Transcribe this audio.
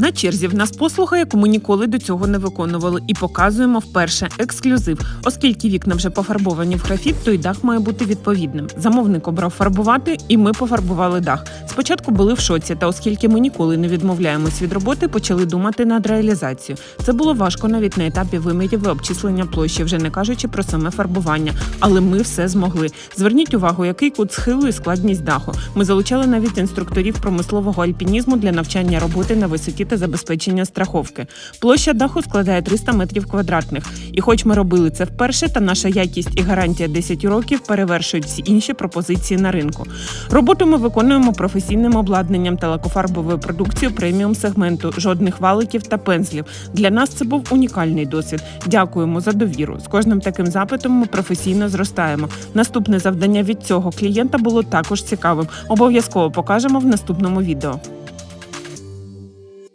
На черзі в нас послуга, яку ми ніколи до цього не виконували, і показуємо вперше ексклюзив. Оскільки вікна вже пофарбовані в графіт, то й дах має бути відповідним. Замовник обрав фарбувати, і ми пофарбували дах. Спочатку були в шоці, та оскільки ми ніколи не відмовляємось від роботи, почали думати над реалізацією. Це було важко навіть на етапі вимірів і обчислення площі, вже не кажучи про саме фарбування. Але ми все змогли. Зверніть увагу, який кут схилу і складність даху. Ми залучали навіть інструкторів промислового альпінізму для навчання роботи на висоті та забезпечення страховки. Площа даху складає 300 метрів квадратних. І хоч ми робили це вперше, та наша якість і гарантія 10 років перевершують всі інші пропозиції на ринку. Роботу ми виконуємо професійним обладнанням та лакофарбовою продукцією преміум сегменту, жодних валиків та пензлів. Для нас це був унікальний досвід. Дякуємо за довіру. З кожним таким запитом ми професійно зростаємо. Наступне завдання від цього клієнта було також цікавим. Обов'язково покажемо в наступному відео.